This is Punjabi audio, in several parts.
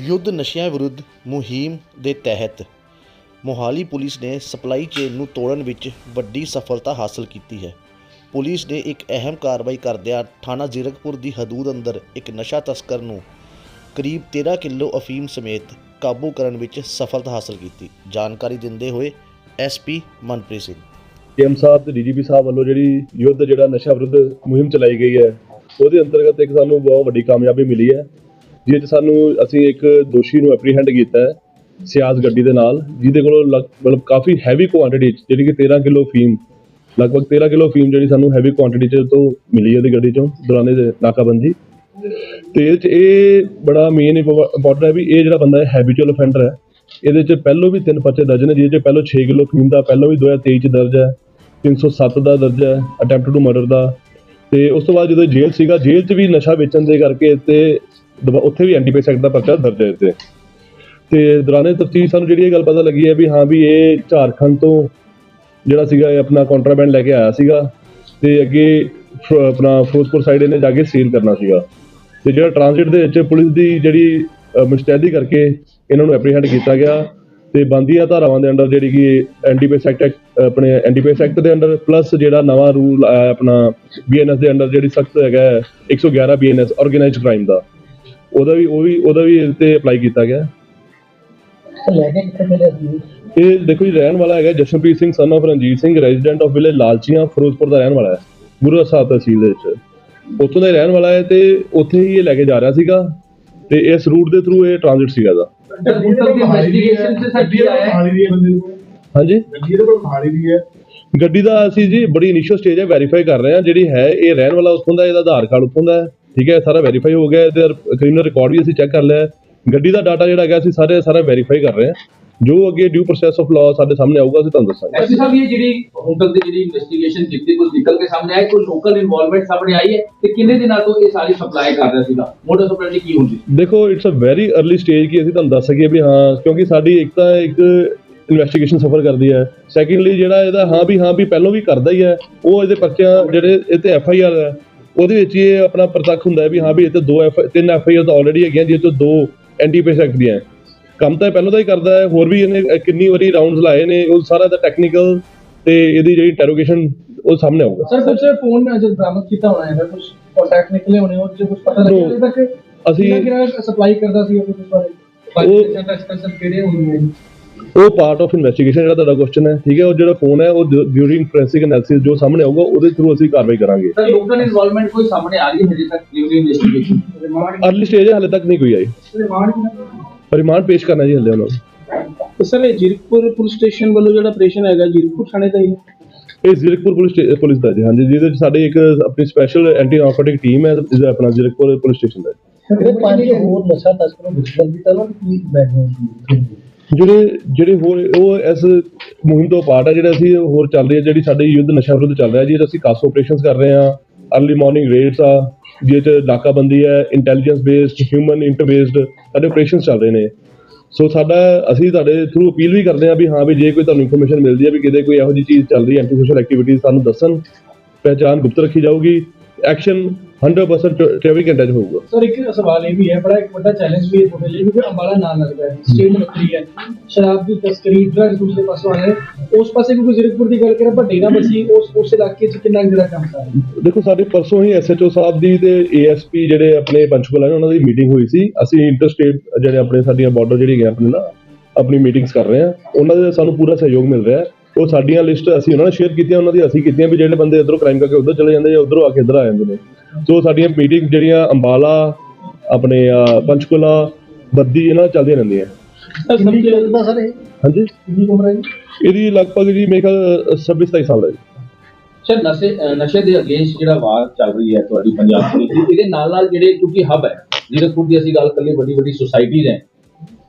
ਯੁੱਧ ਨਸ਼ਿਆਂ ਵਿਰੁੱਧ ਮੁਹਿੰਮ ਦੇ ਤਹਿਤ ਮੋਹਾਲੀ ਪੁਲਿਸ ਨੇ ਸਪਲਾਈ ਚੇਨ ਨੂੰ ਤੋੜਨ ਵਿੱਚ ਵੱਡੀ ਸਫਲਤਾ ਹਾਸਲ ਕੀਤੀ ਹੈ। ਪੁਲਿਸ ਨੇ ਇੱਕ ਅਹਿਮ ਕਾਰਵਾਈ ਕਰਦਿਆਂ ਥਾਣਾ ਜ਼ੀਰਕਪੁਰ ਦੀ ਹਦੂਦ ਅੰਦਰ ਇੱਕ ਨਸ਼ਾ ਤਸਕਰ ਨੂੰ ਕਰੀਬ 13 ਕਿਲੋ ਅਫੀਮ ਸਮੇਤ ਕਾਬੂ ਕਰਨ ਵਿੱਚ ਸਫਲਤਾ ਹਾਸਲ ਕੀਤੀ। ਜਾਣਕਾਰੀ ਦਿੰਦੇ ਹੋਏ ਐਸਪੀ ਮਨਪ੍ਰੀਤ ਸਿੰਘ। ਸੀਐਮ ਸਾਹਿਬ ਤੇ ਡੀਜੀਪੀ ਸਾਹਿਬ ਵੱਲੋਂ ਜਿਹੜੀ ਯੁੱਧ ਜਿਹੜਾ ਨਸ਼ਾ ਵਿਰੁੱਧ ਮੁਹਿੰਮ ਚਲਾਈ ਗਈ ਹੈ, ਉਹਦੇ ਅੰਤਰਗਤ ਇੱਕ ਸਾਨੂੰ ਬਹੁਤ ਵੱਡੀ ਕਾਮਯਾਬੀ ਮਿਲੀ ਹੈ। ਜਿਹਦੇ 'ਚ ਸਾਨੂੰ ਅਸੀਂ ਇੱਕ ਦੋਸ਼ੀ ਨੂੰ ਐਪਰੀਹੈਂਡ ਕੀਤਾ ਹੈ ਸਿਆਜ਼ ਗੱਡੀ ਦੇ ਨਾਲ, ਜਿਹਦੇ ਕੋਲੋਂ ਲਗ- ਮਤਲਬ ਕਾਫੀ ਹੈਵੀ ਕੁਆਂਟੀਟੀ ਜਿਹੜੀ ਕਿ 13 ਕਿਲੋ ਫੀਮ, ਲਗਭਗ 13 ਕਿਲੋ ਫੀਮ ਜਿਹੜੀ ਸਾਨੂੰ ਹੈਵੀ ਕੁਆਂਟੀਟੀ ਚ ਤੋਂ ਮਿਲੀ ਹੈ ਉਹਦੀ ਗੱਡੀ ਚੋਂ, ਦੌਰਾਨੇ ਨਾਕਾਬੰਦੀ। ਤੇ ਇਹ 'ਚ ਇਹ ਬੜਾ ਮੇਨ ਇੰਪੋਰਟੈਂਟ ਹੈ ਵੀ ਇਹ ਜਿਹੜਾ ਬੰਦਾ ਹੈ ਹੈਬਿਚੁਅਲ ਅਫੈਂਡਰ ਹੈ, ਇਹਦੇ ਚ ਪਹਿਲੋਂ ਵੀ ਤਿੰਨ ਪਰਚੇ ਦਰਜ ਨੇ, ਜਿਹਦੇ ਚ ਪਹਿਲੋਂ 6 ਕਿਲੋ ਫੀਮ ਦਾ, ਪਹਿਲੋਂ ਵੀ 2023 ਚ ਦਰਜ ਹੈ 307 ਦਾ ਦਰਜ ਹੈ ਅਟੈਂਪਟ ਟੂ ਮਰਡਰ ਦਾ। ਤੇ ਉਸ ਤੋਂ ਬਾਅਦ ਜਦੋਂ ਜੇਲ੍ਹ ਸੀਗਾ, ਜੇਲ੍ਹ 'ਚ ਵੀ ਨਸ਼ਾ ਵੇਚਣ ਦੇ ਕਰਕੇ ਤੇ ਉੱਥੇ ਵੀ ਐਂਟੀਪੇਸ ਐਕਟ ਦਾ ਪਰਚਾ ਦਰਜ ਹੈ ਤੇ ਤੇ ਦੌਰਾਨੇ ਤਫਤੀਸ਼ ਸਾਨੂੰ ਜਿਹੜੀ ਇਹ ਗੱਲ ਪਤਾ ਲੱਗੀ ਹੈ ਵੀ ਹਾਂ ਵੀ ਇਹ ਝਾਰਖੰਡ ਤੋਂ ਜਿਹੜਾ ਸੀਗਾ ਇਹ ਆਪਣਾ ਕੰਟਰਾਬੈਂਡ ਲੈ ਕੇ ਆਇਆ ਸੀਗਾ ਤੇ ਅੱਗੇ ਫ- ਆਪਣਾ ਫਿਰੋਜ਼ਪੁਰ ਸਾਈਡ ਇਹਨੇ ਜਾ ਕੇ ਸੀਲ ਕਰਨਾ ਸੀਗਾ। ਤੇ ਜਿਹੜਾ ਟ੍ਰਾਂਜ਼ਿਟ ਦੇ ਵਿੱਚ ਪੁਲਿਸ ਦੀ ਜਿਹੜੀ ਮੁਸ਼ਤੈਦੀ ਕਰਕੇ ਇਹਨਾਂ ਨੂੰ ਐਪਰੀਹੈਂਡ ਕੀਤਾ ਗਿਆ ਤੇ ਬੰਦੀਆਂ ਧਾਰਾਵਾਂ ਦੇ ਅੰਡਰ ਜਿਹੜੀ ਕਿ ਐਂਟੀਪੇਸ ਐਕਟ ਆਪਣੇ ਐਂਟੀਪੇਸ ਐਕਟ ਦੇ ਅੰਡਰ ਪਲੱਸ ਜਿਹੜਾ ਨਵਾਂ ਰੂਲ ਆਇਆ ਆਪਣਾ ਬੀਐਨਐਸ ਦੇ ਅੰਡਰ ਜਿਹੜੀ ਸਖਤ ਹੈਗਾ ਹੈ, 111 ਬੀਐਨਐਸ ਆਰਗੇਨਾਈਜ਼ਡ ਕ੍ਰਾਈਮ ਦਾ। ਉਹਦਾ ਵੀ, ਉਹ ਵੀ, ਉਹਦਾ ਵੀ ਇਹ ਤੇ ਅਪਲਾਈ ਕੀਤਾ ਗਿਆ। ਲੈ ਕੇ ਕਿੱਥੇ ਮਿਲਿਆ ਸੀ ਇਹ ਦੇਖੋ ਜੀ, ਰਹਿਣ ਵਾਲਾ ਹੈਗਾ Jashanpreet Singh son of Ranjit Singh resident of village Lalchian, Ferozepur ਦਾ ਰਹਿਣ ਵਾਲਾ ਹੈ। ਗੁਰੂ ਸਾਹਿਬ ਤਹਿਸੀਲ ਦੇ ਵਿੱਚ। ਉੱਥੋਂ ਦਾ ਹੀ ਰਹਿਣ ਵਾਲਾ ਹੈ ਤੇ ਉੱਥੇ ਹੀ ਇਹ ਲੈ ਕੇ ਜਾ ਰਿਹਾ ਸੀਗਾ ਤੇ ਇਸ ਰੂਟ ਦੇ ਥਰੂ ਇਹ ਟ੍ਰਾਂਜ਼ਿਟ ਸੀਗਾ ਦਾ ਹੁਣ ਦੀ ਇਨਵੈਸਟੀਗੇਸ਼ਨ ਸੇ ਸਰ ਆਇਆ ਹੈ ਹਾਂਜੀ? ਗੱਡੀ ਦੇ ਕੋਲ ਖਾਲੀ ਵੀ ਹੈ ਗੱਡੀ ਦਾ ਅਸੀਂ ਜੀ ਬੜੀ ਇਨੀਸ਼ੀਅਲ ਸਟੇਜ ਹੈ ਵੈਰੀਫਾਈ ਕਰ ਰਹੇ ਹਾਂ। ਜਿਹੜੀ ਹੈ, ਇਹ ਰਹਿਣ ਵਾਲਾ ਉੱਥੋਂ ਦਾ ਇਹਦਾ ਆਧਾਰ ਕਾਰਡ ਉੱਥੋਂ ਦਾ ਹੈ। ਠੀਕ ਹੈ ਸਾਰਾ ਵੈਰੀਫਾਈ ਹੋ ਗਿਆ ਇਹਦੇ ਕ੍ਰਿਮੀਨਲ ਰਿਕਾਰਡ ਵੀ ਅਸੀਂ ਚੈੱਕ ਕਰ ਲਿਆ। ਗੱਡੀ ਦਾ ਡਾਟਾ ਜਿਹੜਾ ਹੈਗਾ ਅਸੀਂ ਸਾਰੇ ਸਾਰਾ ਵੈਰੀਫਾਈ ਕਰ ਰਹੇ ਹਾਂ। ਜੋ ਅੱਗੇ ਡਿਊ ਪ੍ਰੋਸੈਸ ਆਫ ਲਾਅ ਸਾਡੇ ਸਾਹਮਣੇ ਆਊਗਾ ਅਸੀਂ ਤੁਹਾਨੂੰ ਦੱਸਾਂਗੇ। ਐਸਪੀ ਸਾਹਿਬ ਇਹ ਜਿਹੜੀ ਹੁਣ ਤੱਕ ਦੀ ਜਿਹੜੀ ਇਨਵੈਸਟੀਗੇਸ਼ਨ ਕੀਤੀ ਕੁਝ ਨਿਕਲ ਕੇ ਸਾਹਮਣੇ ਆਇਆ ਕੋਈ ਲੋਕਲ ਇਨਵੋਲਵਮੈਂਟ ਸਾਹਮਣੇ ਆਈ ਹੈ ਤੇ ਕਿੰਨੇ ਦਿਨਾਂ ਤੋਂ ਇਹ ਸਾਰੀ ਸਪਲਾਈ ਕਰ ਰਿਹਾ ਸੀਗਾ? ਮੋਟਰ ਸਪਲਾਈ ਕੀ ਹੁੰਦੀ? ਦੇਖੋ it's a very early stage ਕਿ ਅਸੀਂ ਤੁਹਾਨੂੰ ਦੱਸ ਸਕੀਏ ਵੀ ਹਾਂ ਕਿਉਂਕਿ ਸਾਡੀ ਇੱਕ ਤਾਂ ਇੱਕ ਇਨਵੈਸਟੀਗੇਸ਼ਨ ਸਫਰ ਕਰਦੀ ਹੈ। ਸੈਕੰਡਲੀ ਜਿਹੜਾ ਇਹਦਾ ਹਾਂ ਵੀ ਹਾਂ ਵੀ ਪਹਿਲਾਂ ਵੀ ਕਰਦਾ ਹੀ ਹੈ ਉਹ ਇਹਦੇ ਪਰਚਿਆਂ ਜਿਹੜੇ ਇਹ ਤੇ ਐਫ ਆਈ ਆਰ ਹੈ। ਉਹਦੇ ਵਿੱਚ ਇਹ ਆਪਣਾ ਪ੍ਰਤੱਖ ਹੁੰਦਾ ਹੈ ਵੀ ਹਾਂ ਵੀ ਇਹ ਤੇ ਦੋ ਐਫ ਤਿੰਨ ਐਫ ਆਈ ਤਾਂ ਆਲਰੇਡੀ ਹੈਗੀਆਂ ਜਿਹਦੇ ਤੋਂ ਦੋ ਐਂਟੀਪੇਸ ਐਕਟ ਦੀਆਂ। ਕੰਮ ਤਾਂ ਪਹਿਲਾਂ ਦਾ ਹੀ ਕਰਦਾ ਹੈ ਹੋਰ ਵੀ ਇਹਨੇ ਕਿੰਨੀ ਵਾਰੀ ਰਾਉਂਡਸ ਲਾਏ ਨੇ ਉਹ ਸਾਰਾ ਦਾ ਟੈਕਨੀਕਲ ਤੇ ਇਹਦੀ ਜਿਹੜੀ ਇੰਟਰੋਗੇਸ਼ਨ ਉਹ ਸਾਹਮਣੇ ਆਊਗਾ। ਸਰ ਕੁਝ ਫੋਨ ਜਦ ਬਰਾਮਦ ਕੀਤਾ ਹੋਣਾ ਹੈ ਕੁਝ ਕੰਟੈਕਟ ਨਿਕਲੇ ਹੋਣੇ ਉਹ ਚ ਕੁਝ ਪਤਾ ਲੱਗਿਆ ਅਜੇ ਤੱਕ ਅਸੀਂ- ਕਿਹੜਾ ਸਪਲਾਈ ਕਰਦਾ ਸੀ ਉਹ ਕੁਝ ਬਾਰੇ? ਉਹ- ਐਕਸਪੈਂਸ਼ਨ ਕਿਹੜੇ ਹੋਣਗੇ ਉਹ ਪਾਰਟ ਆਫ ਇਨਵੈਸਟੀਗੇਸ਼ਨ ਜਿਹੜਾ ਤੁਹਾਡਾ ਕੁਐਸਚਨ ਹੈ ਠੀਕ ਹੈ ਉਹ ਜਿਹੜਾ ਫੋਨ ਹੈ ਉਹ ਡਿਊਰਿੰਗ ਫੋਰੈਂਸਿਕ ਐਨਾਲਿਸਿਸ ਜੋ ਸਾਹਮਣੇ ਆਊਗਾ ਉਹਦੇ ਥਰੂ ਅਸੀਂ ਕਾਰਵਾਈ ਕਰਾਂਗੇ। ਸਰ ਲੋਕਲ ਇਨਵੋਲਵਮੈਂਟ ਕੋਈ ਸਾਹਮਣੇ ਆ ਰਹੀ ਹੈ ਹਜੇ ਤੱਕ during investigation remand early stage ਹੈ ਹਲੇ ਤੱਕ ਨਹੀਂ ਕੋਈ ਆਈ। ਰਿਮਾਂਡ ਰਿਮਾਂਡ ਪੇਸ਼ ਕਰਨਾ ਜੀ ਹਲੇ ਉਹਨਾਂ ਨੂੰ। ਸਰ ਇਹ ਜੀਰਕਪੁਰ ਪੁਲਿਸ ਸਟੇਸ਼ਨ ਵੱਲੋਂ ਜਿਹੜਾ ਆਪਰੇਸ਼ਨ ਹੈਗਾ ਜੀਰਕਪੁਰ ਥਾਣੇ ਦਾ ਹੀ ਇਹ ਜ਼ਿਰਕਪੁਰ ਪੁਲਿਸ ਪੁਲਿਸ ਦਾ ਜੀ ਹਾਂਜੀ ਜਿਹਦੇ ਵਿੱਚ ਸਾਡੇ ਇੱਕ ਆਪਣੀ ਸਪੈਸ਼ਲ ਐਂਟੀ ਨਾਰਕੋਟਿਕ ਟੀਮ ਹੈ ਜਿਹੜਾ ਆਪਣਾ ਜ਼ਿਰਕਪੁਰ ਪੁਲਿਸ ਸਟੇਸ਼ਨ ਦਾ ਹੈ। ਇਹ ਪੰਜ ਹੋਰ ਨਸ਼ਾ ਤਸਕਰਾਂ ਨੂੰ ਵਿਚਾਰ ਵੀ ਤਾਂ ਕੀ ਬੈਕਗ੍ਰਾਉਂਡ ਜਿਹੜੇ ਜਿਹੜੇ ਹੋਰ, ਉਹ ਇਸ ਮੁਹਿੰਮ ਤੋਂ ਪਾਰਟ ਆ, ਜਿਹੜੇ ਅਸੀਂ ਹੋਰ ਚੱਲ ਰਹੀ ਹੈ ਜਿਹੜੀ ਸਾਡੇ ਯੁੱਧ ਨਸ਼ਾ ਵਿਰੁੱਧ ਚੱਲ ਰਿਹਾ ਜੀ ਅਸੀਂ ਕਾਸ ਆਪਰੇਸ਼ਨਸ ਕਰ ਰਹੇ ਹਾਂ ਅਰਲੀ ਮਾਰਨਿੰਗ ਰੇਡਸ ਆ, ਜਿਹਦੇ ਚ ਨਾਕਾਬੰਦੀ ਹੈ ਇੰਟੈਲੀਜੈਂਸ ਬੇਸਡ ਹਿਊਮਨ ਇੰਟਰਬੇਸਡ ਸਾਡੇ ਆਪਰੇਸ਼ਨਸ ਚੱਲ ਰਹੇ ਨੇ। ਸੋ ਸਾਡਾ, ਅਸੀਂ ਤੁਹਾਡੇ ਥਰੂ ਅਪੀਲ ਵੀ ਕਰਦੇ ਹਾਂ ਵੀ ਹਾਂ ਵੀ ਜੇ ਕੋਈ ਤੁਹਾਨੂੰ ਇਨਫੋਰਮੇਸ਼ਨ ਮਿਲਦੀ ਹੈ ਵੀ ਕਿਤੇ ਕੋਈ ਇਹੋ ਜਿਹੀ ਚੀਜ਼ ਚੱਲ ਰਹੀ ਹੈ ਐਂਟੀ ਸੋਸ਼ਲ ਐਕਟੀਵਿਟੀਜ਼ ਸਾਨੂੰ ਦੱਸਣ ਪਹਿਚਾਨ ਗੁਪਤ ਰੱਖੀ ਜਾਊਗੀ। ਐਕਸ਼ਨ 100% 24 ਘੰਟੇ ਚ ਹੋਊਗਾ। ਸਰ ਇੱਕ ਸਵਾਲ ਇਹ ਵੀ ਹੈ ਬੜਾ ਇੱਕ ਵੱਡਾ ਚੈਲੰਜ ਵੀ ਹੈ ਤੁਹਾਡੇ ਲਈ ਕਿਉਂਕਿ ਅੰਬਾਲਾ ਨਾਲ ਲੱਗਦਾ ਹੈ ਸਟੇਟ ਵੱਖਰੀ ਹੈ। ਸ਼ਰਾਬ ਦੀ ਤਸਕਰੀ ਡਰੱਗ ਦੂਸਰੇ ਪਾਸੋਂ ਆ ਰਹੇ ਉਸ ਪਾਸੇ ਕਿਉਂਕਿ ਜ਼ਿਰਕਪੁਰ ਦੀ ਗੱਲ ਕਰਾਂ ਪਰ ਡੇਰਾ ਬਸੀ ਉਸ ਉਸ ਇਲਾਕੇ 'ਚ ਕਿੰਨਾ ਜਿਹੜਾ ਕੰਮ ਕਰ ਦੇਖੋ ਸਾਡੇ ਪਰਸੋਂ ਹੀ ਐਸਐਚਓ ਸਾਹਿਬ ਦੀ ਤੇ ਏਐਸਪੀ ਜਿਹੜੇ ਆਪਣੇ ਪੰਚਕੂਲਾ ਨੇ ਉਹਨਾਂ ਦੀ ਮੀਟਿੰਗ ਹੋਈ ਸੀ। ਅਸੀਂ ਇੰਟਰਸਟੇਟ ਜਿਹੜੇ ਆਪਣੇ ਸਾਡੀਆਂ ਬਾਰਡਰ ਜਿਹੜੀ ਗਏ ਆਪਣੇ ਨਾ ਆਪਣੀ ਮੀਟਿੰਗਸ ਕਰ ਰਹੇ ਹਾਂ। ਉਹਨਾਂ ਦੇ ਸਾਨੂੰ ਪੂਰਾ ਸਹਿਯੋਗ ਮਿਲ ਰਿਹਾ ਹੈ। ਉਹ ਸਾਡੀਆਂ ਲਿਸਟ ਅਸੀਂ ਉਹਨਾਂ ਨਾਲ ਸ਼ੇਅਰ ਕੀਤੀਆਂ ਉਹਨਾਂ ਦੀ ਅਸੀਂ ਕੀਤੀਆਂ ਵੀ ਜਿਹੜੇ ਬੰਦੇ ਇਧਰੋਂ ਕ੍ਰਾਈਮ ਕਰਕੇ ਉਧਰ ਚਲੇ ਜਾਂਦੇ ਜਾਂ ਉਧਰੋਂ ਆ ਕੇ ਇੱਧਰ ਆ ਜਾਂਦੇ ਨੇ। ਸੋ ਸਾਡੀਆਂ ਮੀਟਿੰਗ ਜਿਹੜੀਆਂ ਅੰਬਾਲਾ ਆਪਣੇ ਪੰਚਕੂਲਾ ਬੱਦੀ ਇਹਨਾਂ ਨਾਲ ਚੱਲਦੀਆਂ ਰਹਿੰਦੀਆਂ। ਕਿੰਨੀ ਕੁ ਦਾ ਸਰ ਇਹ? ਹਾਂਜੀ? ਕਿੰਨੀ ਉਮਰ ਹੈ ਜੀ? ਇਹਦੀ ਲਗਭਗ ਜੀ ਮੇਰੇ ਖਿਆਲ 26 27 ਸਾਲ ਦਾ ਜੀ। ਸਰ ਨਸ਼ੇ ਅਹ ਨਸ਼ੇ ਦੇ ਅਗੇਂਸਟ ਜਿਹੜਾ ਵਾਰ ਚੱਲ ਰਹੀ ਹੈ ਤੁਹਾਡੀ ਪੰਜਾਬ ਦੀ ਇਹਦੇ ਨਾਲ ਨਾਲ ਜਿਹੜੇ ਕਿਉਂਕਿ ਹਬ ਹੈ ਜੀਰਕਪੁਰ ਦੀ ਅਸੀਂ ਗੱਲ ਕਰੀਏ ਵੱਡੀ ਵੱਡੀ ਸੁਸਾਇਟੀਜ਼ ਹੈ।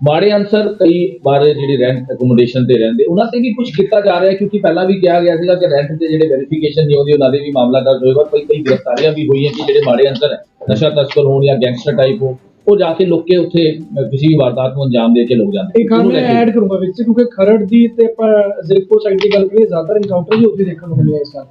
ਮਾੜੇ ਅਨਸਰ ਕਈ ਵਾਰ ਜਿਹੜੇ ਰੈਂਟ ਅਕੋਮੋਡੇਸ਼ਨ ਤੇ ਰਹਿੰਦੇ ਉਹਨਾਂ ਤੇ ਵੀ ਕੁਝ ਕੀਤਾ ਜਾ ਰਿਹਾ ਹੈ ਕਿਉਂਕਿ ਪਹਿਲਾਂ ਵੀ ਕਿਹਾ ਗਿਆ ਸੀਗਾ ਕਿ ਰੈਂਟ ਤੇ ਜਿਹੜੇ ਵੈਰੀਫਿਕੇਸ਼ਨ ਨਹੀਂ ਹੁੰਦੀ ਉਹਨਾਂ ਦੇ ਵੀ ਮਾਮਲਾ ਦਰਜ ਹੋਏਗਾ ਕਈ ਕਈ ਗ੍ਰਿਫਤਾਰੀਆਂ ਵੀ ਹੋਈਆਂ ਕਿ ਜਿਹੜੇ ਮਾੜੇ ਅਨਸਰ ਹੈ ਨਸ਼ਾ ਤਸਕਰ ਹੋਣ ਜਾਂ ਗੈਂਗਸਟਰ ਟਾਈਪ ਹੋ ਉਹ ਜਾ ਕੇ ਲੋਕੇ ਉੱਥੇ ਕਿਸੇ ਵੀ ਵਾਰਦਾਤ ਨੂੰ ਅੰਜਾਮ ਦੇ ਕੇ ਲੋਕ ਜਾਂਦੇ ਇੱਕ ਹਾਂ ਮੈਂ ਐਡ ਕਰੂੰਗਾ ਵਿੱਚ ਕਿਉਂਕਿ ਖਰੜ ਦੀ ਤੇ ਆਪਾਂ ਜ਼ਿਰਕਪੁਰ ਸਾਈਡ ਦੀ ਗੱਲ ਕਰੀਏ ਜ਼ਿਆਦਾਤਰ ਇਨਕਾਊਂਟਰ ਹੀ ਉੱਥੇ ਦੇਖਣ ਨੂੰ ਮਿਲਿਆ ਇਸ ਵਾਰ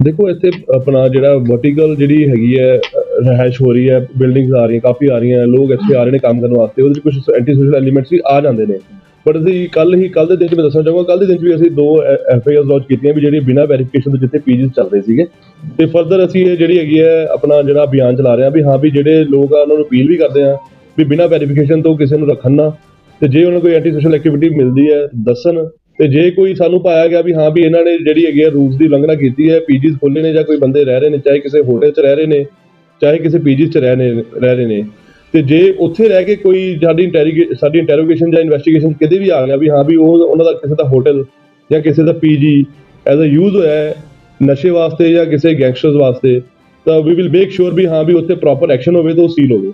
ਦੇਖੋ ਇੱਥੇ ਆਪਣਾ ਜਿਹੜਾ ਵਰਟੀਕਲ ਜਿਹੜੀ ਹੈਗੀ ਹੈ ਰਹਿائش ਹੋ ਰਹੀ ਹੈ ਬਿਲਡਿੰਗਸ ਆ ਰਹੀਆਂ, ਕਾਫੀ ਆ ਰਹੀਆਂ, ਲੋਕ ਇੱਥੇ ਆ ਰਹੇ ਨੇ ਕੰਮ ਕਰਨ ਵਾਸਤੇ, ਉਹਦੇ ਵਿੱਚ ਕੁਝ ਐਂਟੀ ਸੋਸ਼ਲ ਐਲੀਮੈਂਟਸ ਵੀ ਆ ਜਾਂਦੇ ਨੇ। ਬਟ ਅਸੀਂ ਕੱਲ ਹੀ ਕੱਲ ਦੇ ਦਿਨ 'ਚ ਮੈਂ ਦੱਸਣਾ ਚਾਹੁੰਗਾ ਕੱਲ ਦੇ ਦਿਨ 'ਚ ਵੀ ਅਸੀਂ ਦੋ ਐਫਆਈਆਰ ਲਾਂਚ ਕੀਤੀਆਂ ਵੀ ਜਿਹੜੀ ਬਿਨਾ ਵੈਰੀਫਿਕੇਸ਼ਨ ਤੋਂ ਜਿੱਥੇ ਪੀਜੀਸ ਚੱਲ ਰਹੇ ਸੀਗੇ। ਤੇ ਫਰਦਰ ਅਸੀਂ ਇਹ ਜਿਹੜੀ ਹੈਗੀ ਹੈ, ਆਪਣਾ ਜਿਹੜਾ ਅਭਿਆਨ ਚਲਾ ਰਹੇ ਆ ਵੀ ਹਾਂ ਵੀ ਜਿਹੜੇ ਲੋਕ ਆ, ਉਹਨਾਂ ਨੂੰ ਅਪੀਲ ਵੀ ਕਰਦੇ ਆ ਵੀ ਬਿਨਾ ਵੈਰੀਫਿਕੇਸ਼ਨ ਤੋਂ ਕਿਸੇ ਨੂੰ ਰੱਖਣ ਨਾ। ਤੇ ਜੇ ਉਹਨਾਂ ਕੋਈ ਐਂਟੀ ਸੋਸ਼ਲ ਐਕਟੀਵਿਟੀ ਮਿਲਦੀ ਹੈ, ਦੱਸਣ। ਤੇ ਜੇ ਕੋਈ ਸਾਨੂੰ ਪਾਇਆ ਗਿਆ ਵੀ ਹਾਂ ਵੀ ਇਹਨਾਂ ਨੇ ਜਿਹੜੀ ਹੈਗੀ ਹੈ ਰੂਲਸ ਦੀ ਉਲੰਘਣਾ ਕੀਤੀ ਹੈ ਪੀਜੀਸ ਖੋਲੇ ਨੇ ਜਾਂ ਕੋਈ ਬੰਦੇ ਰਹਿ ਰਹੇ ਨੇ, ਚਾਹੇ ਕਿਸੇ ਹੋਟਲ 'ਚ ਰਹਿ ਰਹੇ ਨੇ ਚਾਹੇ ਕਿਸੇ ਪੀਜੀਸ 'ਚ ਰਹਿ ਨੇ ਰਹਿ ਰਹੇ ਨੇ। ਤੇ ਜੇ ਉੱਥੇ ਰਹਿ ਕੇ ਕੋਈ ਸਾਡੀ ਇੰਟੈਰੀਗੇ ਸਾਡੀ ਇੰਟਰੋਗੇਸ਼ਨ ਜਾਂ ਇਨਵੈਸਟੀਗੇਸ਼ਨ ਕਿਤੇ ਵੀ ਆ ਗਿਆ ਵੀ ਹਾਂ ਵੀ ਉਹ, ਉਹਨਾਂ ਦਾ ਕਿਸੇ ਦਾ ਹੋਟਲ ਜਾਂ ਕਿਸੇ ਦਾ ਪੀਜੀ ਐਜ਼ ਅ ਯੂਜ਼ ਹੋਇਆ ਨਸ਼ੇ ਵਾਸਤੇ ਜਾਂ ਕਿਸੇ ਗੈਂਗਸਟਰਸ ਵਾਸਤੇ, ਤਾਂ ਵੀ ਵਿਲ ਮੇਕ ਸ਼ੋਰ ਵੀ ਹਾਂ ਵੀ ਉੱਥੇ ਪ੍ਰੋਪਰ ਐਕਸ਼ਨ ਹੋਵੇ ਤਾਂ ਉਹ ਸੀਲ ਹੋਵੇ।